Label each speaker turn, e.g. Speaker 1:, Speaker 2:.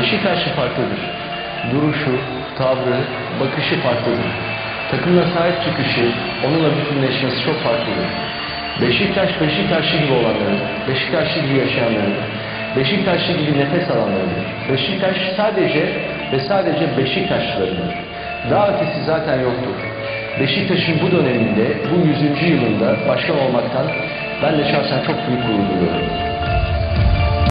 Speaker 1: Beşiktaşlı farklıdır. Duruşu, tavrı, bakışı farklıdır. Takımına sahip çıkışı, onunla bütünleşmesi çok farklıdır. Beşiktaş, Beşiktaşlı gibi olanların, Beşiktaşlı gibi yaşayanların, Beşiktaşlı gibi nefes alanlarıdır. Beşiktaş sadece ve sadece Beşiktaşlılarıdır. Daha ötesi zaten yoktur. Beşiktaş'ın bu döneminde, bu 100. yılında başkan olmaktan ben de şahsen çok büyük gurur duyuyorum.